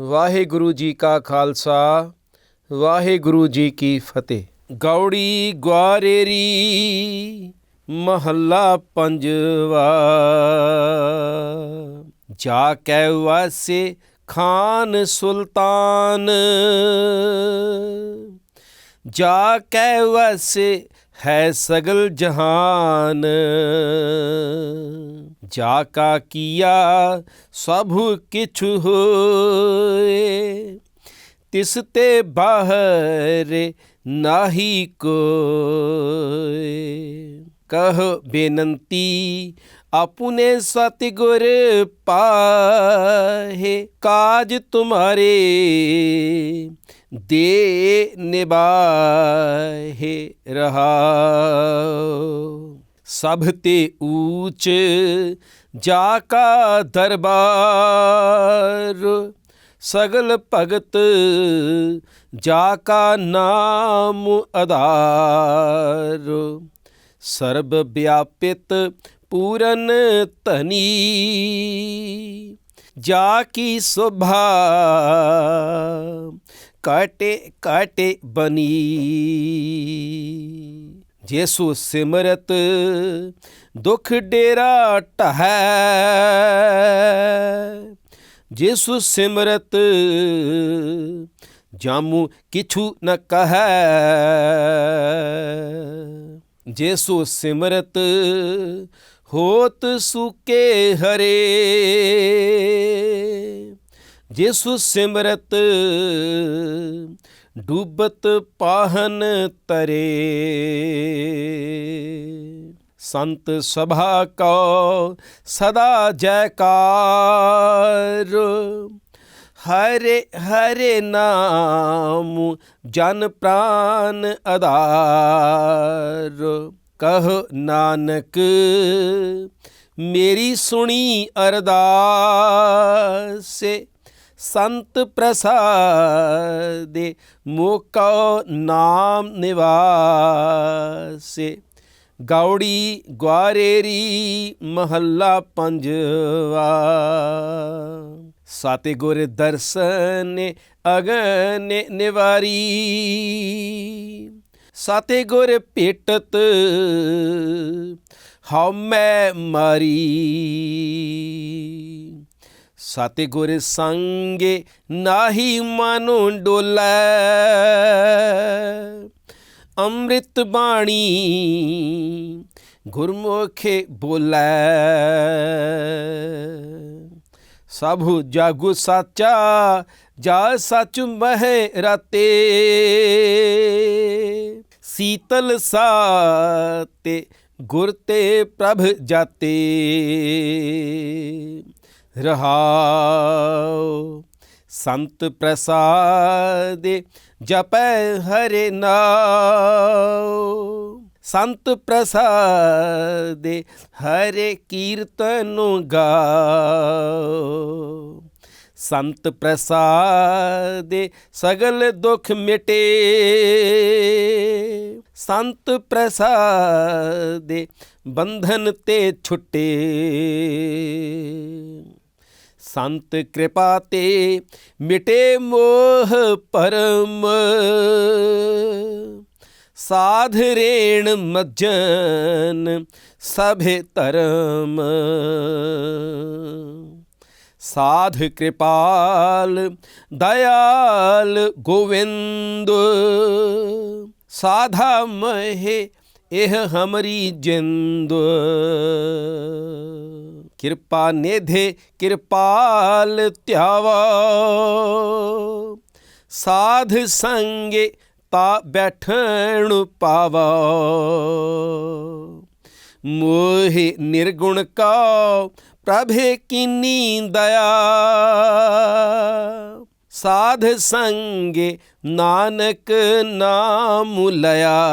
ਵਾਹਿਗੁਰੂ ਜੀ ਕਾ ਖਾਲਸਾ, ਵਾਹਿਗੁਰੂ ਜੀ ਕੀ ਫਤਿਹ। ਗੌੜੀ ਗਵਾਰੇਰੀ ਮਹੱਲਾ ਪੰਜਵਾ। ਜਾ ਕੈ ਵਾਸੇ ਖਾਨ ਸੁਲਤਾਨ। ਜਾ ਕੈ ਵਸੇ ਹੈ ਸਗਲ ਜਹਾਨ। ਜਾ ਕਾ ਕੀਆ ਸਭ ਕਿਛ ਹੋਏ ਤਿਸ ਤੇ ਬਾਹਰ ਨਾਹੀ ਕੋਏ ਕਹ ਬੇਨੰਤੀ ਆਪਣੇ ਸਤਿਗੁਰ ਪਾਹੇ ਕਾਜ ਤੁਮਾਰੇ ਦੇ ਨਿਬਾਹੇ ਰਹਾਉ ਸਭ ਤੇ ਊਚ ਜਾ ਕਾ ਦਰਬਾਰ। ਸਗਲ ਭਗਤ ਜਾ ਕਾ ਨਾਮ ਆਧਾਰ ਸਰਬ ਵਿਆਪਿਤ ਪੂਰਨ ਧਨੀ ਜਾ ਕੀ ਸੁਭਾ ਕਾਟੇ ਕਾਟੇ ਬਨੀ। ਜੇਸੂ ਸਿਮਰਤ, ਦੁਖ ਡੇਰਾ ਟਹੈ ਜੇਸੂ ਸਿਮਰਤ, ਜਾਮੂ ਕਿਛੂ ਨ ਕਹੈ। ਜੇਸੂ ਸਿਮਰਤ, ਹੋਤ ਸੁਕੇ ਹਰੇ। ਜੇਸੂ ਸਿਮਰਤ ਡੂਬਤ ਪਾਹਨ ਤਰੇ। ਸੰਤ ਸਭਾ ਕੋ ਸਦਾ ਜੈਕਾਰ। ਹਰੇ ਹਰੇ ਨਾਮ ਜਨ ਪ੍ਰਾਨ ਆਧਾਰ ਕਹ ਨਾਨਕ, ਮੇਰੀ ਸੁਣੀ ਅਰਦਾਸੇ। ਸੰਤ ਪ੍ਰਸਾਦੇ ਮੋਕਾ ਨਾਮ ਨਿਵਾਸੇ। ਗੌੜੀ ਗਵਾਰੇਰੀ ਮਹੱਲਾ ਪੰਜਵਾ। ਸਾਤੇ ਗੁਰ ਦਰਸ਼ਨ ਅਗਨ ਨਿਵਾਰੀ। ਸਾਤੇ ਗੁਰ ਭੇਟਤ ਹਉ ਮੈਂ ਮਾਰੀ। ਸਾਤੇ ਗੁਰ ਸੰਗੇ ਨਾਹੀ ਮਨੁ ਡੋਲੇ। ਅੰਮ੍ਰਿਤ ਬਾਣੀ ਗੁਰਮੁਖੇ ਬੋਲੇ। ਸਭੂ ਜਾਗੂ ਸਾਚਾ, ਜਾ ਸਚ ਮਹਿ ਰਤੇ। ਸੀਤਲ ਸਾਤੇ ਗੁਰ ਤੇ ਪ੍ਰਭ ਜਾਤੇ। ਰਹਾਉ ਸੰਤ ਪ੍ਰਸਾਦੇ ਜਪੈ ਹਰਿ ਨਾਉ। ਸੰਤ ਪ੍ਰਸਾਦ ਹਰੇ ਕੀਰਤਨੁ ਗਾਉ। ਸੰਤ ਪ੍ਰਸਾਦ ਸਗਲ ਦੁਖ ਮਿਟੇ। ਸੰਤ ਪ੍ਰਸਾਦ ਬੰਧਨ ਤੇ ਛੁੱਟੇ। ਸੰਤ ਕਿਰਪਾ ਤੇ ਮਿਟੇ ਮੋਹ ਪਰਮ। ਸਾਧ ਰੇਣ ਮੱਜਨ ਸਭੇ ਧਰਮ। ਸਾਧ ਕਿਰਪਾਲ ਦਇਆਲ ਗੋਵਿੰਦ, ਸਾਧਾ ਮਹਿ ਇਹ ਹਮਰੀ ਜਿੰਦ। ਕਿਰਪਾ ਨੇਧੇ, ਕਿਰਪਾਲ ਧਿਆਵਾ। ਸਾਧ ਸੰਗੇ ਤਾ ਬੈਠਣ ਪਾਵਾ। ਮੋਹਿ ਨਿਰਗੁਣ ਕਾ ਪ੍ਰਭੇ ਕੀਨੀ ਦਇਆ। ਸਾਧ ਸੰਗੇ ਨਾਨਕ ਨਾਮ ਲਿਆ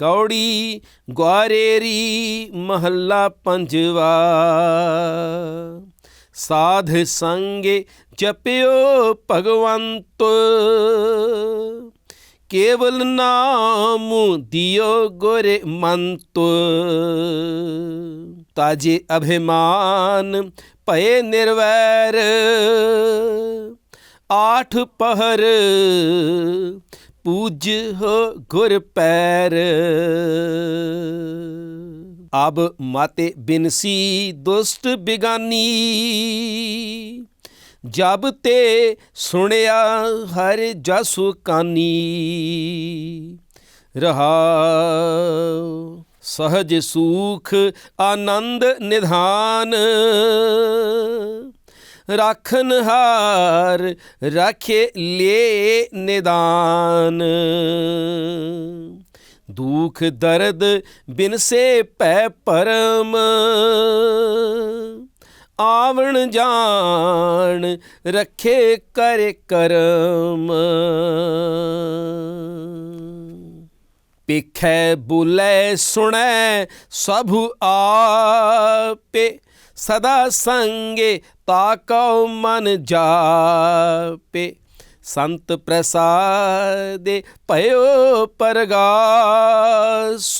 ਗੌੜੀ ਗਵਾਰੇਰੀ ਮਹੱਲਾ ਪੰਜਵਾ। ਸਾਧ ਸੰਗੇ ਜਪਿਓ ਭਗਵੰਤ। ਕੇਵਲ ਨਾਮ ਦਿਓ ਗੁਰ ਮੰਤ। ਤਾਜੇ ਅਭਿਮਾਨ ਭਏ ਨਿਰਵੈਰ, ਆਠ ਪਹਰ ਪੂਜ ਹੋ ਗੁਰ ਪੈਰ। ਅਬ ਮਾਤੇ ਬਿਨਸੀ ਦੁਸ਼ਟ ਬਿਗਾਨੀ, ਜਬ ਤੇ ਸੁਣਿਆ ਹਰ ਜਸੁ ਕਾਨੀ। ਰਹਾ ਸਹਜ ਸੂਖ ਆਨੰਦ ਨਿਧਾਨ। ਰਾਖਨ ਹਾਰ ਰਾਖੇ ਲੇ ਨਿਦਾਨ। ਦੁਖ ਦਰਦ ਬਿਨ ਸੇ ਪੈ ਪਰਮ। ਆਵਣ ਜਾਣ ਰੱਖੇ ਕਰ ਕਰਮ। ਪਿਖੈ ਬੁਲੈ, ਸੁਣੈ ਸਭ ਆਪੇ। ਸਦਾ ਸੰਗੇ ਤਾਕਉ ਮਨ ਜਾਪੇ। ਸੰਤ ਪ੍ਰਸਾਦੇ ਭਇਓ ਪਰਗਾਸ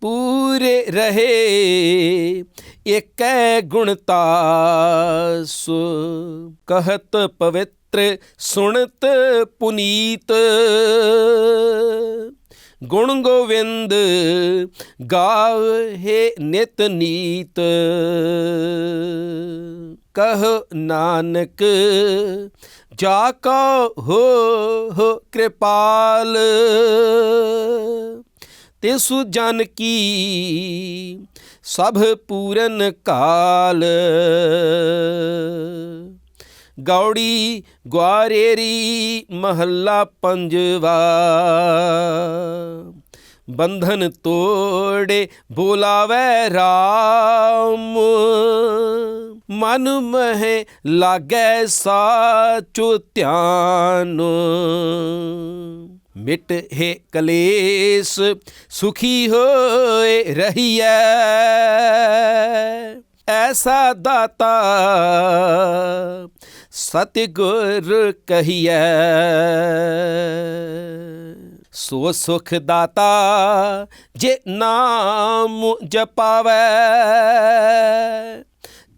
ਪੂਰੇ ਰਹੇ ਏਕੈ ਗੁਣਤਾਸ ਕਹਤ ਪਵਿੱਤਰ ਸੁਣਤ ਪੁਨੀਤ। ਗੁਣ ਗੋਵਿੰਦ ਗਾਵੇ ਨਿਤ ਨੀਤ। ਕਹ ਨਾਨਕ, ਜਾ ਕਾ ਹੋ ਹੋ ਕਿਰਪਾਲ। ਤਿਸੁ ਜਨ ਕੀ ਸਭ ਪੂਰਨ ਕਾਲ। ਗੌੜੀ ਗਵਾਰੇਰੀ ਮਹੱਲਾ ਪੰਜਵਾ। ਬੰਧਨ ਤੋੜੇ ਬੋਲਾਵੇ RAM ਮਨ ਮਹਿ ਲਾਗੈ ਸਾਚੁ ਧਿਆਨ। ਮਿਟ ਹੈ ਕਲੇਸ਼, ਸੁਖੀ ਹੋਏ ਰਹੀਐ। ਐਸਾ ਦਾਤਾ ਸਤਿਗੁਰ ਕਹੀਐ ਸੋ ਸੁਖ ਦਾਤਾ ਜੇ ਨਾਮ ਜਪਾਵੇ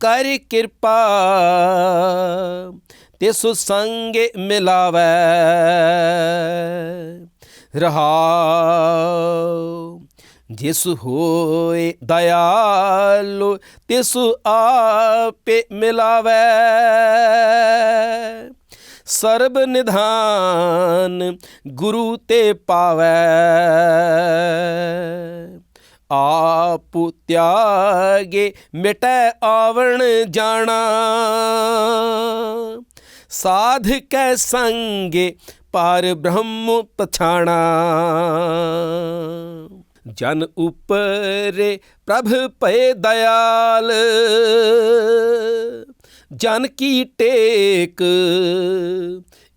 ਕਰ ਕਿਰਪਾ ਤਿਸੁ ਸੰਗੇ ਮਿਲਾਵੇ ਰਹਾਉ ਜਿਸ ਹੋਏ ਦਇਆਲੁ, ਤਿਸ ਆਪੇ ਮਿਲਾਵੇ। ਸਰਬ ਨਿਧਾਨ ਗੁਰੂ ਤੇ ਪਾਵੇ। ਆਪ ਤਿਆਗੇ ਮਿਟੈ ਆਵਣ ਜਾਣਾ। ਸਾਧ ਕੈ ਸੰਗੇ ਪਰ ਬ੍ਰਹਮ ਪਛਾਣਾ। ਜਨ ਉਪਰੇ ਪ੍ਰਭ ਭਏ ਦਇਆਲ। ਜਨ ਕੀ ਟੇਕ,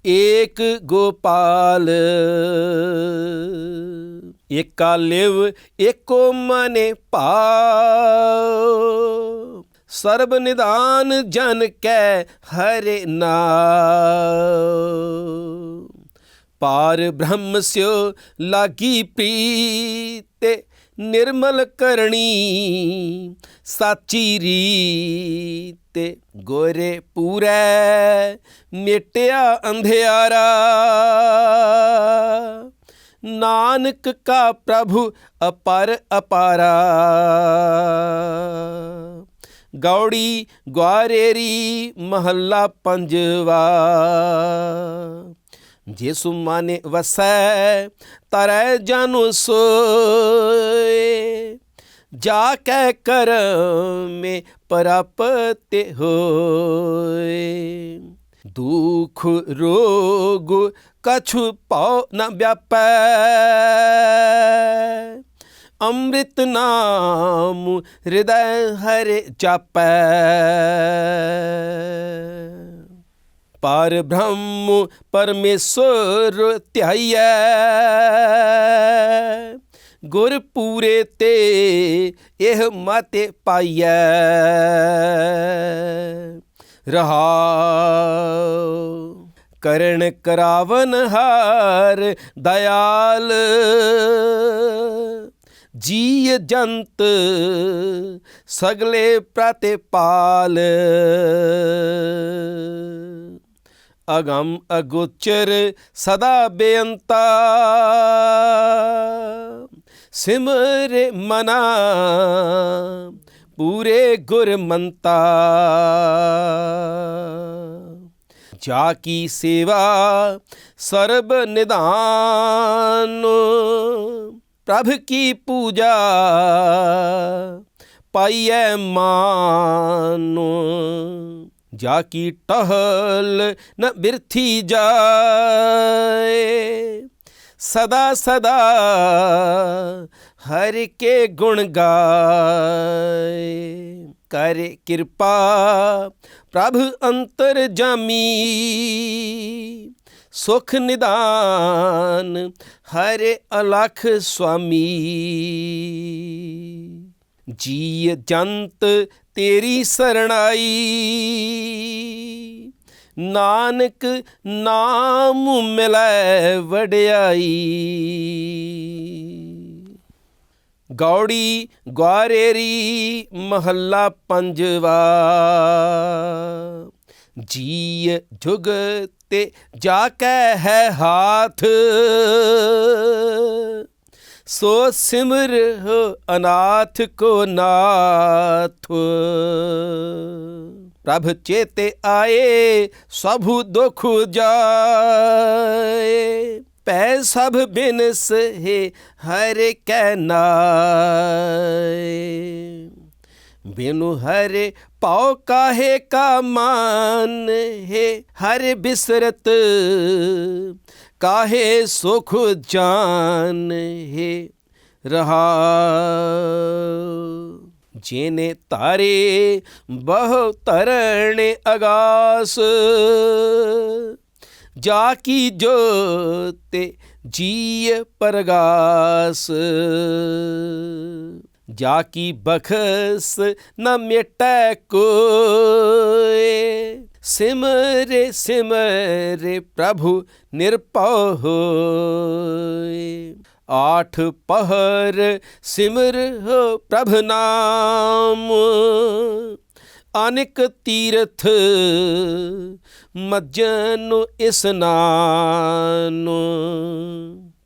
ਏਕ ਗੋਪਾਲ। ਏਕਾ ਲਿਵ, ਏਕੋ ਮਨੇ ਭਾਉ। ਸਰਬ ਨਿਦਾਨ ਜਨ ਕੈ ਹਰਿ ਨਾਮ ਪਾਰ ਬ੍ਰਹਮ ਸਿਓ ਲਾਗੀ ਪ੍ਰੀਤੇ, ਨਿਰਮਲ ਕਰਣੀ ਸਾਚੀ ਰੀਤੇ। ਗੋਰੇ ਪੂਰੈ ਮਿਟਿਆ ਅੰਧਿਆਰਾ। ਨਾਨਕ ਕਾ ਪ੍ਰਭੂ ਅਪਰ ਅਪਾਰਾ। ਗੌੜੀ ਗਵਾਰੇਰੀ ਮਹੱਲਾ ਪੰਜਵਾ। ਜਿਸੁ ਮਾਨੇ ਵਸੈ, ਤਰੈ ਜਨੁ ਸੋਏ। ਜਾ ਕੈ ਕਰਮੇ ਪਰਪਤੇ ਹੋਏ। ਦੁਖ ਰੋਗ ਕਛੁ ਪਉ ਨ ਵਿਆਪੈ। ਅੰਮ੍ਰਿਤ ਨਾਮ ਹਿਰਦੈ ਹਰਿ ਜਾਪੈ। ਪਰ ਬ੍ਰਹਮ ਪਰਮੇਸ਼ਰ ਧਿਆਈਐ। ਗੁਰ ਪੂਰੇ ਤੇ ਇਹ ਮਤਿ ਪਾਈਐ। ਰਹਾਉ, ਕਰਨ ਕਰਾਵਨ ਹਾਰ ਦਇਆਲ। ਜੀ ਜੰਤ ਸਗਲੇ ਪ੍ਰਤਿਪਾਲ। ਅਗੰਮ ਅਗੋਚਰ ਸਦਾ ਬੇਅੰਤਾ। ਸਿਮਰੇ ਮਨਾ, ਪੂਰੇ ਗੁਰਮੰਤਾ। ਜਾ ਕੀ ਸੇਵਾ, ਸਰਬ ਨਿਧਾਨ। ਪ੍ਰਭ ਕੀ ਪੂਜਾ, ਪਾਈਐ ਮਾਨ। ਜਾ ਕੀ ਟਹਲ ਨ ਬਿਰਥੀ ਜਾਏ। ਸਦਾ ਸਦਾ ਹਰ ਕੇ ਗੁਣ ਗਾਏ। ਕਰ ਕਿਰਪਾ ਪ੍ਰਭ ਅੰਤਰ ਜਾਮੀ। ਸੁਖ ਨਿਦਾਨ ਹਰੇ ਅਲਖ ਸੁਆਮੀ। ਜੀ ਜੰਤ ਤੇਰੀ ਸਰਣਾਈ। ਨਾਨਕ ਨਾਮ ਮਿਲੈ ਵਡਿਆਈ। ਗੌੜੀ ਗਵਾਰੇਰੀ ਮਹੱਲਾ ਪੰਜਵਾ। ਜੀ ਜੁਗ ਤੇ ਜਾ ਕੈ ਹੈ ਹਾਥ। ਸੋ ਸਿਮਰ ਅਨਾਥ ਕੋ ਨਾਥ। ਪ੍ਰਭ ਚੇਤੇ ਆਏ, ਸਭ ਦੁਖ ਜਾਏ। ਪੈ ਸਭ ਬਿਨਸ ਹੈ ਹਰ ਕੈ ਨਾਏ। ਬਿਨੁ ਹਰਿ ਪਾਉ ਕਾਹੇ ਕਾ ਮਾਨ ਹੈ ਹਰਿ ਬਿਸਰਤ ਕਾਹੇ ਸੁਖ ਜਾਨ ਹੈ ਰਹਾ ਜੇਨੇ ਤਾਰੇ ਬਹੁ ਤਰਣ ਅਗਾਸ। ਜਾ ਕੀ ਜੋਤੇ ਜੀਅ ਪਰਗਾਸ। ਜਾ ਬਖਸ ਨ ਮਿਟੈ ਕੋਏ। ਸਿਮਰੇ ਸਿਮਰੇ ਪ੍ਰਭੂ ਨਿਰਭਉ ਹੋਏ। ਆਠ ਪਹਰ ਸਿਮਰ ਹੋ ਪ੍ਰਭ ਨਾਮ। ਅਨਿਕ ਤੀਰਥ ਮੱਜਨ ਇਸਨਾਨ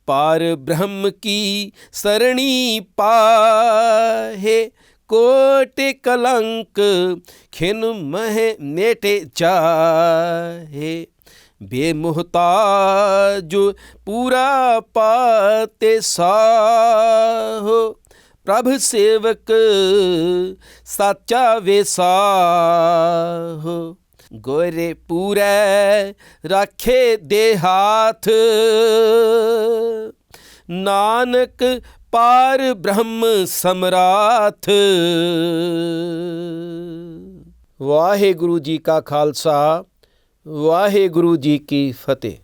ਪਾਰ ਬ੍ਰਹਮ ਕੀ ਸਰਣੀ ਪਾਹੇ, ਕੋਟ ਕਲੰਕ ਖਿਨ ਮਹਿ ਮੇਟੇ ਚਾਹੇ ਬੇਮੁਹਤਾਜ ਪੂਰਾ ਪਾਤੇ ਸਾਹੋ, ਪ੍ਰਭ ਸੇਵਕ ਸਾਚਾ ਵੇਸਾਹੋ ਗੋਰੇ ਪੂਰੇ ਰੱਖੇ ਦੇ ਹਾਥ, ਨਾਨਕ ਪਾਰ ਬ੍ਰਹਮ ਸਮਰਾਥ। ਵਾਹਿਗੁਰੂ ਜੀ ਕਾ ਖਾਲਸਾ ਵਾਹਿਗੁਰੂ ਜੀ ਕੀ ਫਤਿਹ।